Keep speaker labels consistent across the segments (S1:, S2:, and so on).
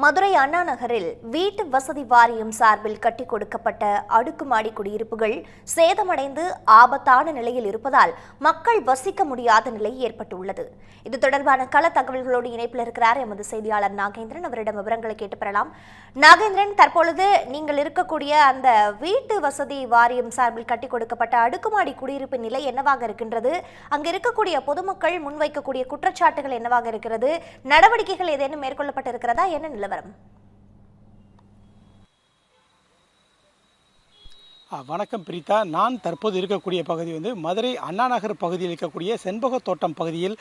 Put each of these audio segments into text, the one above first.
S1: மதுரை அண்ணா நகரில் வீட்டு வசதி வாரியம் சார்பில் கட்டி கொடுக்கப்பட்ட அடுக்குமாடி குடியிருப்புகள் சேதமடைந்து ஆபத்தான நிலையில் இருப்பதால் மக்கள் வசிக்க முடியாத நிலை ஏற்பட்டுள்ளது. இது தொடர்பான கள தகவல்களோடு இணைப்பில் இருக்கிறார் எமது செய்தியாளர் நாகேந்திரன். அவரிடம் விவரங்களை கேட்டு பெறலாம். நாகேந்திரன் தற்பொழுது நீங்கள் இருக்கக்கூடிய அந்த வீட்டு வசதி வாரியம் சார்பில் கட்டி கொடுக்கப்பட்ட அடுக்குமாடி குடியிருப்பு நிலை என்னவாக இருக்கின்றது? அங்கு இருக்கக்கூடிய பொதுமக்கள் முன்வைக்கக்கூடிய குற்றச்சாட்டுகள் என்னவாக இருக்கிறது? நடவடிக்கைகள் ஏதேனும் மேற்கொள்ளப்பட்டிருக்கிறதா? என்ன
S2: मल्लवरम வணக்கம் பிரீதா நான் தற்போது இருக்கக்கூடிய பகுதி வந்து மதுரை அண்ணா நகர் பகுதியில் இருக்கக்கூடிய செண்பக தோட்டம் பகுதியில்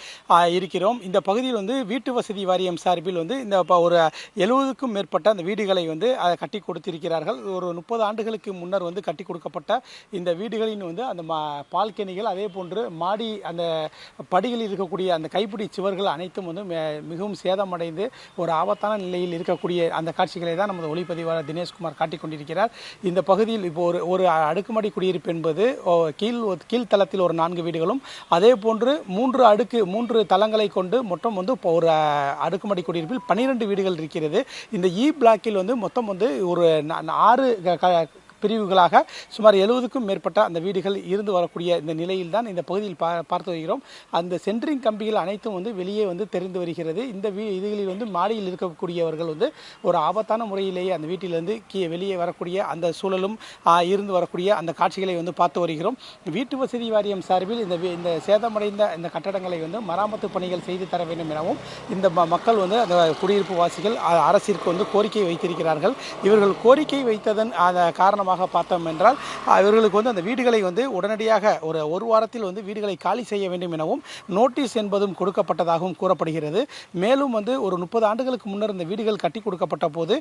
S2: இருக்கிறோம். இந்த பகுதியில் வந்து வீட்டு வசதி வாரியம் சார்பில் வந்து இந்த ப- ஒரு எழுபதுக்கும் மேற்பட்ட அந்த வீடுகளை வந்து கட்டி கொடுத்திருக்கிறார்கள். ஒரு முப்பது ஆண்டுகளுக்கு முன்னர் வந்து கட்டி கொடுக்கப்பட்ட இந்த வீடுகளின் வந்து அந்த மா பால்கனிகள் அதே போன்று மாடி அந்த படிகளில் இருக்கக்கூடிய அந்த கைப்பிடி சுவர்கள் அனைத்தும் வந்து மிகவும் சேதமடைந்து ஒரு ஆபத்தான நிலையில் இருக்கக்கூடிய அந்த காட்சிகளை தான் நமது ஒளிப்பதிவாளர் தினேஷ்குமார் காட்டிக் கொண்டிருக்கிறார். இந்த பகுதியில் இப்போ ஒரு ஒரு அடுக்குமாடி குடியிருப்பு என்பது ஓ, கீழ் ஒரு- கீழ்த்தளத்தில் ஒரு நான்கு வீடுகளும் அதே போன்று மூன்று அடுக்கு மூன்று தளங்களை கொண்டு மொத்தம் வந்து இப்போ ஒரு அடுக்குமடி அடுக்குமாடி குடியிருப்பில் பன்னிரெண்டு வீடுகள் இருக்கிறது. இந்த இ பிளாக்கில் வந்து மொத்தம் வந்து ஒரு ஆறு க- க- பிரிவுகளாக சுமார் எழுபதுக்கும் மேற்பட்ட அந்த வீடுகள் இருந்து வரக்கூடிய இந்த நிலையில் தான் இந்த பகுதியில் பா பார்த்து வருகிறோம். அந்த சென்ட்ரிங் கம்பிகள் அனைத்தும் வந்து வெளியே வந்து தெரிந்து வருகிறது. இந்த வீ இதுகளில் வந்து மாடியில் இருக்கக்கூடியவர்கள் வந்து ஒரு ஆபத்தான முறையிலேயே அந்த வீட்டிலிருந்து கீ வெளியே வரக்கூடிய அந்த சூழலும் இருந்து வரக்கூடிய அந்த காட்சிகளை வந்து பார்த்து வருகிறோம். வீட்டு வசதி வாரியம் சார்பில் இந்த இந்த சேதமடைந்த இந்த கட்டடங்களை வந்து மராமத்து பணிகள் செய்து தர வேண்டும் எனவும் இந்த ம- மக்கள் வந்து அந்த குடியிருப்பு வாசிகள் அரசிற்கு வந்து கோரிக்கை வைத்திருக்கிறார்கள். இவர்கள் கோரிக்கை வைத்ததன் அந்த காரணமாக பார்த்தோம் என்றால் இவர்களுக்கு வந்து அந்த வீடுகளை வந்து உடனடியாக ஒரு ஒரு வாரத்தில் வந்து வீடுகளை காலி செய்ய வேண்டும் எனவும் நோட்டீஸ் என்பதும் கொடுக்கப்பட்டதாகவும் கூறப்படுகிறது. மேலும் வந்து ஒரு முப்பது ஆண்டுகளுக்கு முன்னர் இந்த வீடுகள் கட்டி கொடுக்கப்பட்ட போது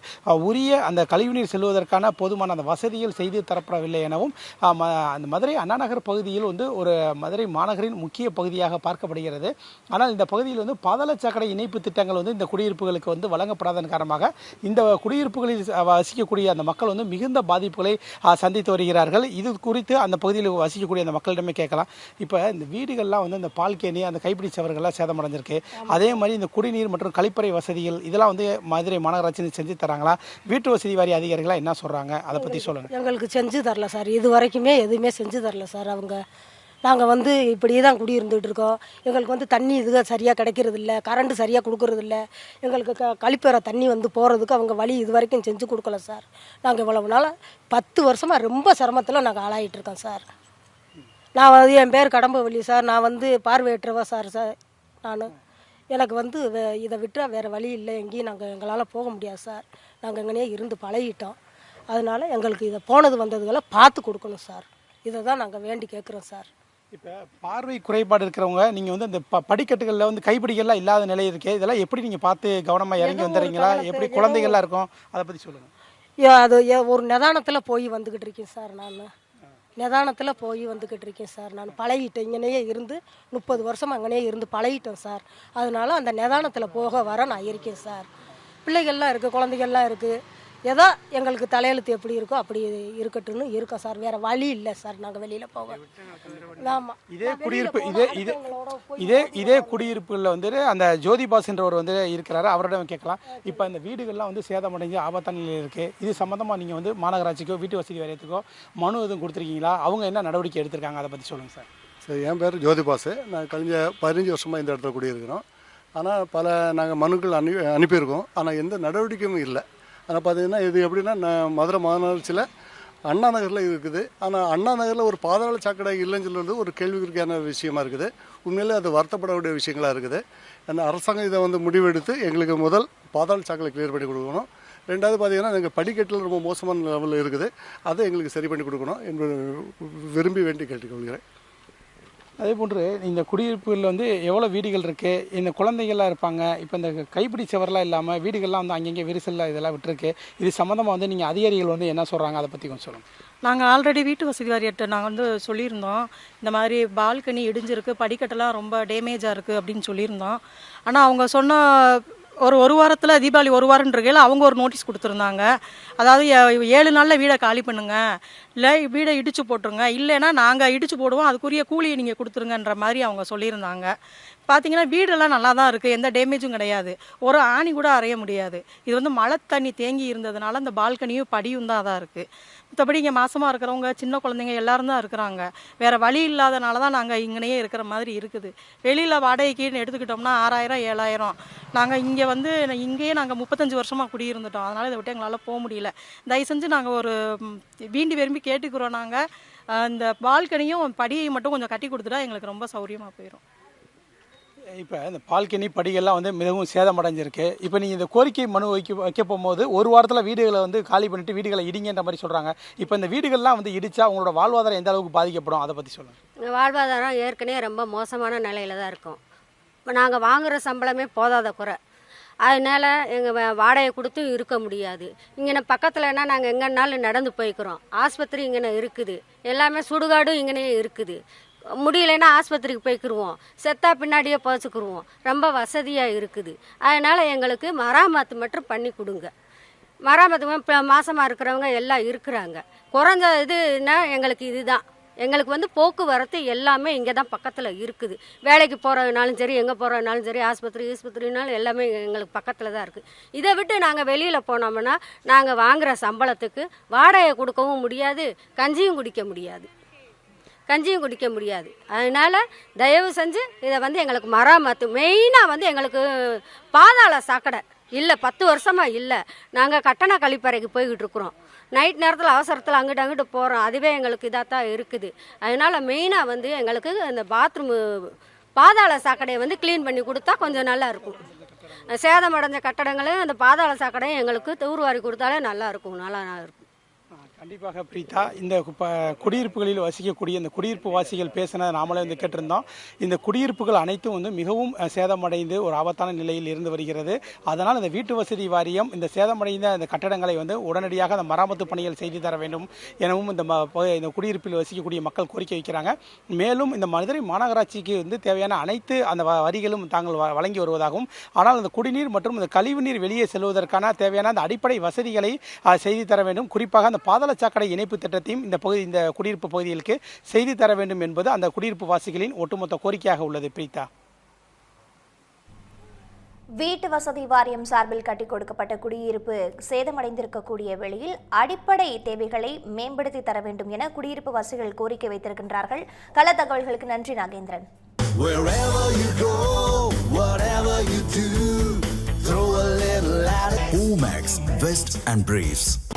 S2: உரிய அந்த கழிவுநீர் செல்வதற்கான போதுமான அந்த வசதிகள் செய்து தரப்படவில்லை எனவும் ம- அந்த மதுரை அண்ணாநகர் பகுதியில் வந்து ஒரு மதுரை மாநகரின் முக்கிய பகுதியாக பார்க்கப்படுகிறது. ஆனால் இந்த பகுதியில் வந்து பாதாளச்சாக்கடை இணைப்பு திட்டங்கள் வந்து இந்த குடியிருப்புகளுக்கு வந்து வழங்கப்படாதன் காரணமாக இந்த குடியிருப்புகளில் வசிக்கக்கூடிய அந்த மக்கள் வந்து மிகுந்த பாதிப்புகளை சந்தித்து வருகிறார்கள். இது குறித்து அந்த பகுதியில் வசிக்கக்கூடிய அந்த மக்களிடமே கேட்கலாம். இப்போ இந்த வீடுகள்லாம் வந்து இந்த பால்கேணி அந்த கைப்பிடி சவர்கள்லாம் சேதமடைஞ்சிருக்கு. அதே மாதிரி இந்த குடிநீர் மற்றும் கழிப்பறை வசதிகள் இதெல்லாம் வந்து மதுரை மாநகராட்சி செஞ்சு தராங்களா? வீட்டு வசதி வாரிய அதிகாரிகளாக என்ன சொல்கிறாங்க அதை பற்றி சொல்லுங்கள்
S3: எங்களுக்கு செஞ்சு தரல சார். இது வரைக்குமே எதுவுமே செஞ்சு தரல சார் அவங்க. நாங்கள் வந்து இப்படியே தான் குடியிருந்துகிட்டு இருக்கோம். எங்களுக்கு வந்து தண்ணி இதுக சரியாக கிடைக்கிறது இல்லை. கரண்ட் சரியாக கொடுக்கறது இல்லை. எங்களுக்கு க கழிப்பற தண்ணி வந்து போகிறதுக்கு அவங்க வழி இது வரைக்கும் செஞ்சு கொடுக்கல சார். நாங்கள் இவ்வளவு நாள் பத்து வருஷமாக ரொம்ப சிரமத்தில் நாங்கள் ஆளாயிட்டுருக்கோம் சார். நான் வந்து என் பேர் கடம்பவள்ளி சார். நான் வந்து பார்வையற்றவா சார் சார் நான். எனக்கு வந்து இதை விட்டால் வேறு வழி இல்லை. எங்கேயும் நாங்கள் எங்களால் போக முடியாது சார். நாங்கள் எங்கனையே இருந்து பழகிட்டோம். அதனால் எங்களுக்கு இதை போனது வந்ததுகளை பார்த்து கொடுக்கணும் சார். இதை தான் நாங்கள் வேண்டி கேட்குறோம் சார்.
S2: இப்போ பார்வை குறைபாடு இருக்கிறவங்க நீங்கள் வந்து இந்த ப படிக்கட்டுகளில் வந்து கைப்பிடிகள்லாம் இல்லாத நிலை இருக்கே இதெல்லாம் எப்படி நீங்கள் பார்த்து கவனமாக இறங்கி வந்துடுறீங்களா எப்படி குழந்தைகள்லாம் இருக்கும்? அதை பற்றி சொல்லுங்கள்
S3: அது ஒரு நிதானத்தில் போய் வந்துக்கிட்டு இருக்கேன் சார் நான். நிதானத்தில் போய் வந்துக்கிட்டு இருக்கேன் சார் நான். பழகிட்டேன். இங்கனையே இருந்து முப்பது வருஷம் அங்கனே இருந்து பழகிட்டேன் சார். அதனால அந்த நிதானத்தில் போக வர நான் இருக்கேன் சார். பிள்ளைகள்லாம் இருக்குது குழந்தைகள்லாம் இருக்குது ஏதோ எங்களுக்கு தலையெழுத்து எப்படி இருக்கோ அப்படி இருக்கட்டும்னு இருக்கோம் சார். வேறு வழி இல்லை சார். நாங்கள் வெளியில் போக. ஆமாம்
S2: இதே குடியிருப்பு இதே இதே இதே இதே குடியிருப்புகளில் வந்து அந்த ஜோதிபாஸ் என்றவர் வந்து இருக்கிறாரு. அவரிடம் கேட்கலாம். இப்போ இந்த வீடுகள்லாம் வந்து சேதமடைஞ்சு ஆபத்தான நிலையில் இருக்குது இது சம்மந்தமாக நீங்கள் வந்து மாநகராட்சிக்கோ வீட்டு வசதி வாரியத்துக்கோ மனு எதுவும் கொடுத்துருக்கீங்களா? அவங்க என்ன நடவடிக்கை எடுத்திருக்காங்க? அதை பற்றி சொல்லுங்கள் சார்.
S4: சரி என் பேர் ஜோதிபாசு நான் கழிஞ்ச பதினஞ்சு வருஷமாக இந்த இடத்துல குடியிருக்கிறோம். ஆனால் பல நாங்கள் மனுக்கள் அனு அனுப்பியிருக்கோம். ஆனால் எந்த நடவடிக்கையும் இல்லை. ஆனால் பார்த்தீங்கன்னா இது எப்படின்னா நான் மதுரை மாநகராட்சியில் அண்ணா நகரில் இருக்குது. ஆனால் அண்ணா நகரில் ஒரு பாதாள சாக்கடை இல்லைன்னு சொல்லுறது ஒரு கேள்விக்குறிக்கான விஷயமா இருக்குது. உண்மையிலே அது வருத்தப்படக்கூடிய விஷயங்களாக இருக்குது. அந்த அரசாங்கம் இதை வந்து முடிவெடுத்து எங்களுக்கு முதல் பாதாள சாக்கடை கிளியர் பண்ணி கொடுக்கணும். ரெண்டாவது பார்த்தீங்கன்னா எங்கள் படிக்கட்டில் ரொம்ப மோசமான லெவலில் இருக்குது. அதை எங்களுக்கு சரி பண்ணி கொடுக்கணும் என்று விரும்பி வேண்டி கேட்டுக்கொள்கிறேன்.
S2: அதே போன்று இந்த குடியிருப்புகளில் வந்து எவ்வளோ வீடுகள் இருக்குது இந்த குழந்தைகள்லாம் இருப்பாங்க. இப்போ இந்த கைப்பிடி சுவர்லாம் இல்லாமல் வீடுகள்லாம் வந்து அங்கங்கே விரிசலில் இதெல்லாம் விட்டுருக்கு. இது சம்மந்தமாக வந்து நீங்கள் அதிகாரிகள் வந்து என்ன சொல்கிறாங்க அதை பற்றி கொஞ்சம் சொல்லுங்கள்
S5: நாங்கள் ஆல்ரெடி வீட்டு வசதி வாரியத்தை நாங்கள் வந்து சொல்லியிருந்தோம். இந்த மாதிரி பால்கனி இடிஞ்சிருக்கு படிக்கட்டெல்லாம் ரொம்ப டேமேஜாக இருக்குது அப்படின்னு சொல்லியிருந்தோம். ஆனால் அவங்க சொன்ன ஒரு ஒரு வாரத்தில் தீபாவளி ஒரு வாரன்றகையில் அவங்க ஒரு நோட்டீஸ் கொடுத்துருந்தாங்க. அதாவது ஏழு நாளில் வீடை காலி பண்ணுங்க. இல்லை வீடை இடித்து போட்டுருங்க. இல்லைன்னா நாங்கள் இடிச்சு போடுவோம். அதுக்குரிய கூலியை நீங்கள் கொடுத்துருங்கன்ற மாதிரி அவங்க சொல்லியிருந்தாங்க. பார்த்தீங்கன்னா வீடெல்லாம் நல்லா தான் இருக்குது எந்த டேமேஜும் கிடையாது. ஒரு ஆணி கூட அறைய முடியாது. இது வந்து மழை தண்ணி தேங்கி இருந்ததுனால அந்த பால்கனியும் படியும் தான் தான் இருக்குது மற்றபடி இங்கே மாசமாக இருக்கிறவங்க சின்ன குழந்தைங்க எல்லாரும் தான் இருக்கிறாங்க. வேறு வழி இல்லாதனால தான் நாங்கள் இங்கனையே இருக்கிற மாதிரி இருக்குது. வெளியில் வாடகைக்குன்னு எடுத்துக்கிட்டோம்னா ஆறாயிரம் ஏழாயிரம். நாங்கள் இங்கே வந்து இங்கேயே நாங்கள் முப்பத்தஞ்சு வருஷமாக குடியிருந்துட்டோம். அதனால் இதை விட்டு எங்களால் போக முடியல. தயவு செஞ்சு நாங்கள் ஒரு வீண்டி விரும்பி கேட்டுக்கிறோம் நாங்கள் இந்த பால்கனியும் படியை மட்டும் கொஞ்சம் கட்டி கொடுத்துட்டா எங்களுக்கு ரொம்ப சௌரியமாக போயிடும்
S2: இப்போ இந்த பால்கனி படிகள்லாம் வந்து மிகவும் சேதமடைஞ்சிருக்கு. இப்போ நீங்கள் இந்த கோரிக்கை மனு வைக்க வைக்க போகும்போது ஒரு வாரத்தில் வீடுகளை வந்து காலி பண்ணிட்டு வீடுகளை இடிங்கன்ற மாதிரி சொல்கிறாங்க இப்போ இந்த வீடுகள்லாம் வந்து இடிச்சா உங்களோட வாழ்வாதாரம் எந்த அளவுக்கு பாதிக்கப்படும்? அதை பற்றி சொல்லுங்கள்
S6: எங்கள் வாழ்வாதாரம் ஏற்கனவே ரொம்ப மோசமான நிலையில தான் இருக்கும். இப்போ நாங்கள் வாங்குகிற சம்பளமே போதாத குறை. அதனால எங்கள் வாடகை கொடுத்தும் இருக்க முடியாது. இங்கே பக்கத்துலனா நாங்கள் எங்கேனாலும் நடந்து போய்க்கிறோம். ஆஸ்பத்திரி இங்கே இருக்குது. எல்லாமே சுடுகாடும் இங்கனே இருக்குது. முடியலைன்னா ஆஸ்பத்திரிக்கு போய்க்கிருவோம். செத்தா பின்னாடியே புதைச்சிக்கிருவோம் ரொம்ப வசதியாக இருக்குது. அதனால் எங்களுக்கு மராமத்து மட்டும் பண்ணி கொடுங்க. மராமத்து இப்போ மாசமாக இருக்கிறவங்க எல்லாம் இருக்கிறாங்க. குறைஞ்ச இதுனா எங்களுக்கு இதுதான். எங்களுக்கு வந்து போக்குவரத்து எல்லாமே இங்கே தான் பக்கத்தில் இருக்குது. வேலைக்கு போகிறதுனாலும் சரி எங்கே போகிறதுனாலும் சரி ஆஸ்பத்திரி ஆஸ்பத்திரினாலும் எல்லாமே எங்களுக்கு பக்கத்தில் தான் இருக்குது இதை விட்டு நாங்கள் வெளியில் போனோம்னா நாங்கள் வாங்குகிற சம்பளத்துக்கு வாடகை கொடுக்கவும் முடியாது கஞ்சியும் குடிக்க முடியாது. கஞ்சியும் குடிக்க முடியாது. அதனால் தயவு செஞ்சு இதை வந்து எங்களுக்கு மராமத்து மெயினாக வந்து எங்களுக்கு பாதாள சாக்கடை இல்லை பத்து வருஷமாக இல்லை. நாங்கள் கட்டண கழிப்பறைக்கு போய்கிட்டு இருக்கிறோம். நைட் நேரத்தில் அவசரத்தில் அங்கிட்டு அங்கிட்டு போகிறோம் அதுவே எங்களுக்கு இதாக தான் இருக்குது. அதனால் மெயினாக வந்து எங்களுக்கு அந்த பாத்ரூமு பாதாள சாக்கடையை வந்து க்ளீன் பண்ணி கொடுத்தா கொஞ்சம் நல்லா இருக்கும். சேதமடைஞ்ச கட்டடங்களையும் அந்த பாதாள சாக்கடையும் எங்களுக்கு தூர்வாரி கொடுத்தாலே நல்லா இருக்கும். நல்லா இருக்கும்.
S2: கண்டிப்பாக பிரீதா இந்த ப- குடியிருப்புகளில் வசிக்கக்கூடிய இந்த குடியிருப்பு வாசிகள் பேசினதை நாமளே வந்து கேட்டிருந்தோம். இந்த குடியிருப்புகள் அனைத்தும் வந்து மிகவும் சேதமடைந்து ஒரு ஆபத்தான நிலையில் இருந்து வருகிறது. அதனால் இந்த வீட்டு வசதி வாரியம் இந்த சேதமடைந்த இந்த கட்டடங்களை வந்து உடனடியாக அந்த மராமத்து பணிகள் செய்து தர வேண்டும் எனவும் இந்த இந்த குடியிருப்பில் வசிக்கக்கூடிய மக்கள் கோரிக்கை வைக்கிறாங்க. மேலும் இந்த மதுரை மாநகராட்சிக்கு வந்து தேவையான அனைத்து அந்த வ- வரிகளும் தாங்கள் வ- வழங்கி வருவதாகவும் ஆனால் அந்த குடிநீர் மற்றும் இந்த கழிவுநீர் வெளியே செல்வதற்கான தேவையான அந்த அடிப்படை வசதிகளை செய்து தர வேண்டும். குறிப்பாக அந்த பாதாள சாக்கடை இணைப்பு திட்டத்தையும் இந்த பகுதி இந்த குடியிருப்பு பகுதிகளுக்கு செய்து தர வேண்டும் என்பது அந்த குடியிருப்பு வாசிகளின் ஒட்டுமொத்த கோரிக்கையாக உள்ளது பிரீதா
S1: வீட்டு வசதி வாரியம் சார்பில் கட்டிக் கொடுக்கப்பட்ட குடியிருப்பு சேதமடைந்திருக்கக்கூடிய வேளையில் அடிப்படை தேவைகளை மேம்படுத்தி தர வேண்டும் என குடியிருப்பு வாசிகள் கோரிக்கை வைத்திருக்கின்றார்கள் கள தகவல்களுக்கு நன்றி Nagendran.
S7: Omax, Vest and Briefs.